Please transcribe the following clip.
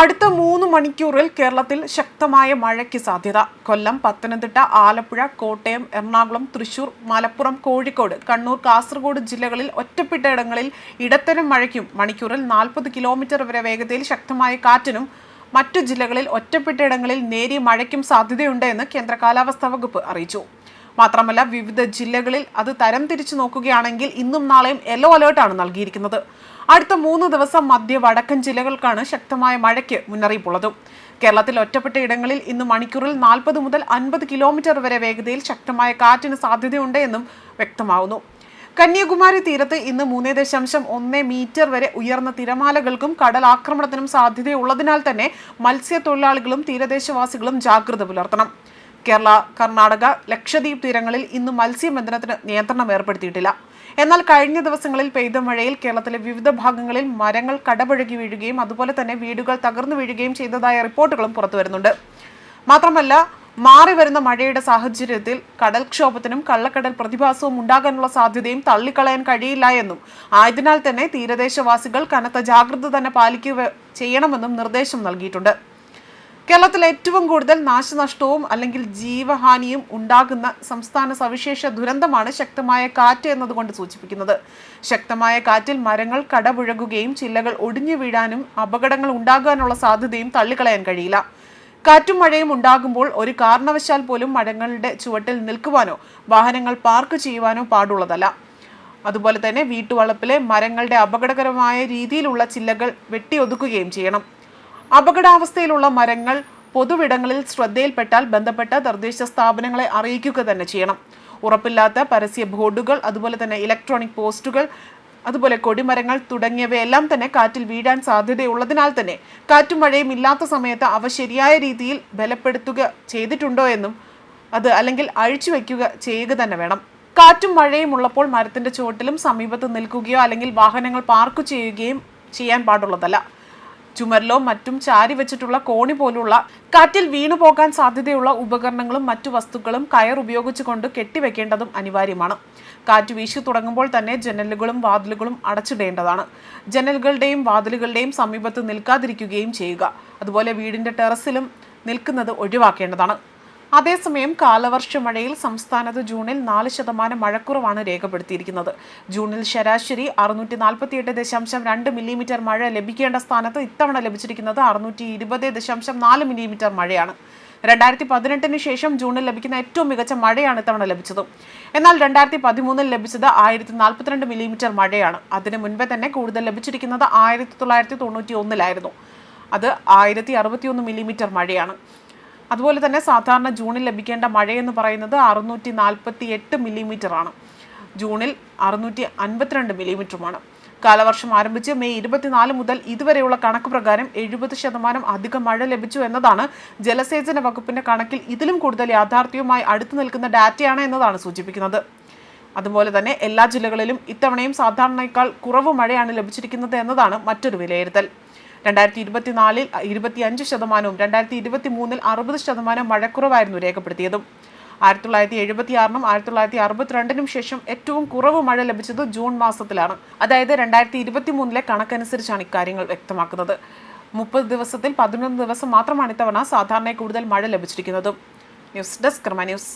അടുത്ത മൂന്ന് മണിക്കൂറിൽ കേരളത്തിൽ ശക്തമായ മഴയ്ക്ക് സാധ്യത. കൊല്ലം പത്തനംതിട്ട ആലപ്പുഴ കോട്ടയം എറണാകുളം തൃശൂർ മലപ്പുറം കോഴിക്കോട് കണ്ണൂർ കാസർഗോഡ് ജില്ലകളിൽ ഒറ്റപ്പെട്ട ഇടങ്ങളിൽ ഇടത്തരം മഴയ്ക്കും മണിക്കൂറിൽ നാൽപ്പത് കിലോമീറ്റർ വരെ വേഗതയിൽ ശക്തമായ കാറ്റിനും മറ്റു ജില്ലകളിൽ ഒറ്റപ്പെട്ട ഇടങ്ങളിൽ നേരിയ മഴയ്ക്കും സാധ്യതയുണ്ടെന്ന് കേന്ദ്ര കാലാവസ്ഥാ വകുപ്പ് അറിയിച്ചു. മാത്രമല്ല വിവിധ ജില്ലകളിൽ അത് തരം തിരിച്ചു നോക്കുകയാണെങ്കിൽ ഇന്നും നാളെയും യെല്ലോ അലേർട്ടാണ് നൽകിയിരിക്കുന്നത്. അടുത്ത മൂന്ന് ദിവസം മധ്യ വടക്കൻ ജില്ലകൾക്കാണ് ശക്തമായ മഴയ്ക്ക് മുന്നറിയിപ്പുള്ളത്. കേരളത്തിൽ ഒറ്റപ്പെട്ട ഇടങ്ങളിൽ ഇന്ന് മണിക്കൂറിൽ നാൽപ്പത് മുതൽ അൻപത് കിലോമീറ്റർ വരെ വേഗതയിൽ ശക്തമായ കാറ്റിന് സാധ്യതയുണ്ട് എന്നും വ്യക്തമാവുന്നു. കന്യാകുമാരി തീരത്ത് ഇന്ന് മൂന്ന് ദശാംശം ഒന്ന് മീറ്റർ വരെ ഉയർന്ന തിരമാലകൾക്കും കടൽ ആക്രമണത്തിനും സാധ്യതയുള്ളതിനാൽ തന്നെ മത്സ്യത്തൊഴിലാളികളും തീരദേശവാസികളും ജാഗ്രത പുലർത്തണം. കേരള കർണാടക ലക്ഷദ്വീപ് തീരങ്ങളിൽ ഇന്ന് മത്സ്യബന്ധനത്തിന് നിയന്ത്രണം ഏർപ്പെടുത്തിയിട്ടില്ല. എന്നാൽ കഴിഞ്ഞ ദിവസങ്ങളിൽ പെയ്ത മഴയിൽ കേരളത്തിലെ വിവിധ ഭാഗങ്ങളിൽ മരങ്ങൾ കടപുഴകി വീഴുകയും അതുപോലെ തന്നെ വീടുകൾ തകർന്നു വീഴുകയും ചെയ്തതായ റിപ്പോർട്ടുകളും പുറത്തു വരുന്നുണ്ട്. മാത്രമല്ല മാറി വരുന്ന മഴയുടെ സാഹചര്യത്തിൽ കടൽക്ഷോഭത്തിനും കള്ളക്കടൽ പ്രതിഭാസവും ഉണ്ടാകാനുള്ള സാധ്യതയും തള്ളിക്കളയാൻ കഴിയില്ല എന്നും ആയതിനാൽ തന്നെ തീരദേശവാസികൾ കനത്ത ജാഗ്രത തന്നെ പാലിക്കുക ചെയ്യണമെന്നും നിർദ്ദേശം നൽകിയിട്ടുണ്ട്. കേരളത്തിൽ ഏറ്റവും കൂടുതൽ നാശനഷ്ടവും അല്ലെങ്കിൽ ജീവഹാനിയും ഉണ്ടാകുന്ന സംസ്ഥാന സവിശേഷ ദുരന്തമാണ് ശക്തമായ കാറ്റ് എന്നതുകൊണ്ട് സൂചിപ്പിക്കുന്നത്. ശക്തമായ കാറ്റിൽ മരങ്ങൾ കടപുഴകുകയും ചില്ലകൾ ഒടിഞ്ഞു വീഴാനും അപകടങ്ങൾ ഉണ്ടാകാനുള്ള സാധ്യതയും തള്ളിക്കളയാൻ കഴിയില്ല. കാറ്റും മഴയും ഉണ്ടാകുമ്പോൾ ഒരു കാരണവശാൽ പോലും മരങ്ങളുടെ ചുവട്ടിൽ നിൽക്കുവാനോ വാഹനങ്ങൾ പാർക്ക് ചെയ്യുവാനോ പാടുള്ളതല്ല. അതുപോലെ തന്നെ വീട്ടുവളപ്പിലെ മരങ്ങളുടെ അപകടകരമായ രീതിയിലുള്ള ചില്ലകൾ വെട്ടിയൊതുക്കുകയും ചെയ്യണം. അപകടാവസ്ഥയിലുള്ള മരങ്ങൾ പൊതുവിടങ്ങളിൽ ശ്രദ്ധയിൽപ്പെട്ടാൽ ബന്ധപ്പെട്ട തദ്ദേശ സ്ഥാപനങ്ങളെ അറിയിക്കുക തന്നെ ചെയ്യണം. ഉറപ്പില്ലാത്ത പരസ്യ ബോർഡുകൾ അതുപോലെ തന്നെ ഇലക്ട്രോണിക് പോസ്റ്റുകൾ അതുപോലെ കൊടിമരങ്ങൾ തുടങ്ങിയവയെല്ലാം തന്നെ കാറ്റിൽ വീഴാൻ സാധ്യതയുള്ളതിനാൽ തന്നെ കാറ്റും മഴയും ഇല്ലാത്ത സമയത്ത് അവ ശരിയായ രീതിയിൽ ബലപ്പെടുത്തുക ചെയ്തിട്ടുണ്ടോ എന്നും അത് അല്ലെങ്കിൽ അഴിച്ചു വയ്ക്കുക ചെയ്യുക തന്നെ വേണം. കാറ്റും മഴയും ഉള്ളപ്പോൾ മരത്തിന്റെ ചുവട്ടിലും സമീപത്ത് നിൽക്കുകയോ അല്ലെങ്കിൽ വാഹനങ്ങൾ പാർക്ക് ചെയ്യുകയും ചെയ്യാൻ പാടുള്ളതല്ല. ചുമരിലോ മറ്റും ചാരി വെച്ചിട്ടുള്ള കോണി പോലുള്ള കാറ്റിൽ വീണു പോകാൻ സാധ്യതയുള്ള ഉപകരണങ്ങളും മറ്റു വസ്തുക്കളും കയർ ഉപയോഗിച്ചുകൊണ്ട് കെട്ടിവെക്കേണ്ടതും അനിവാര്യമാണ്. കാറ്റ് വീശി തുടങ്ങുമ്പോൾ തന്നെ ജനലുകളും വാതിലുകളും അടച്ചിടേണ്ടതാണ്. ജനലുകളുടെയും വാതിലുകളുടെയും സമീപത്ത് നിൽക്കാതിരിക്കുകയും ചെയ്യുക. അതുപോലെ വീടിന്റെ ടെറസിലും നിൽക്കുന്നത് ഒഴിവാക്കേണ്ടതാണ്. അതേസമയം കാലവർഷ മഴയിൽ സംസ്ഥാനത്ത് ജൂണിൽ നാല് ശതമാനം മഴക്കുറവാണ് രേഖപ്പെടുത്തിയിരിക്കുന്നത്. ജൂണിൽ ശരാശരി അറുന്നൂറ്റി നാൽപ്പത്തിയെട്ട് ദശാംശം രണ്ട് മില്ലിമീറ്റർ മഴ ലഭിക്കേണ്ട സ്ഥാനത്ത് ഇത്തവണ ലഭിച്ചിരിക്കുന്നത് അറുന്നൂറ്റി ഇരുപത് ദശാംശം നാല് മില്ലിമീറ്റർ മഴയാണ്. രണ്ടായിരത്തി പതിനെട്ടിന് ശേഷം ജൂണിൽ ലഭിക്കുന്ന ഏറ്റവും മികച്ച മഴയാണ് ഇത്തവണ ലഭിച്ചത്. എന്നാൽ രണ്ടായിരത്തി പതിമൂന്നിൽ ലഭിച്ചത് ആയിരത്തി നാൽപ്പത്തിരണ്ട് മില്ലിമീറ്റർ മഴയാണ്. അതിനു മുൻപേ തന്നെ കൂടുതൽ ലഭിച്ചിരിക്കുന്നത് ആയിരത്തി തൊള്ളായിരത്തി തൊണ്ണൂറ്റി ഒന്നിലായിരുന്നു അത് ആയിരത്തി അറുപത്തിയൊന്ന് മില്ലിമീറ്റർ മഴയാണ്. അതുപോലെ തന്നെ സാധാരണ ജൂണിൽ ലഭിക്കേണ്ട മഴയെന്ന് പറയുന്നത് അറുന്നൂറ്റി നാൽപ്പത്തി എട്ട് മില്ലിമീറ്റർ ആണ് ജൂണിൽ അറുന്നൂറ്റി അൻപത്തിരണ്ട് മില്ലിമീറ്ററുമാണ്. കാലവർഷം ആരംഭിച്ച് മെയ് ഇരുപത്തിനാല് മുതൽ ഇതുവരെയുള്ള കണക്ക് പ്രകാരം എഴുപത് ശതമാനം അധികം മഴ ലഭിച്ചു എന്നതാണ് ജലസേചന വകുപ്പിന്റെ കണക്കിൽ ഇതിലും കൂടുതൽ യാഥാർത്ഥ്യവുമായി അടുത്തു നിൽക്കുന്ന ഡാറ്റയാണ് എന്നതാണ് സൂചിപ്പിക്കുന്നത്. അതുപോലെ തന്നെ എല്ലാ ജില്ലകളിലും ഇത്തവണയും സാധാരണയേക്കാൾ കുറവ് മഴയാണ് ലഭിച്ചിരിക്കുന്നത് എന്നതാണ് മറ്റൊരു വിലയിരുത്തൽ. രണ്ടായിരത്തി ഇരുപത്തിനാലിൽ ഇരുപത്തി അഞ്ച് ശതമാനവും രണ്ടായിരത്തി ഇരുപത്തി മൂന്നിൽ അറുപത് ശതമാനം മഴക്കുറവായിരുന്നു രേഖപ്പെടുത്തിയതും. ആയിരത്തി തൊള്ളായിരത്തി എഴുപത്തി ആറിനും ആയിരത്തി തൊള്ളായിരത്തി അറുപത്തിരണ്ടിനും ശേഷം ഏറ്റവും കുറവ് മഴ ലഭിച്ചത് ജൂൺ മാസത്തിലാണ്. അതായത് രണ്ടായിരത്തി ഇരുപത്തി മൂന്നിലെ കണക്കനുസരിച്ചാണ് ഇക്കാര്യങ്ങൾ വ്യക്തമാക്കുന്നത്. മുപ്പത് ദിവസത്തിൽ പതിനൊന്ന് ദിവസം മാത്രമാണ് ഇത്തവണ സാധാരണ കൂടുതൽ മഴ ലഭിച്ചിരിക്കുന്നതും. ന്യൂസ് ഡെസ്ക് ക്രമ ന്യൂസ്.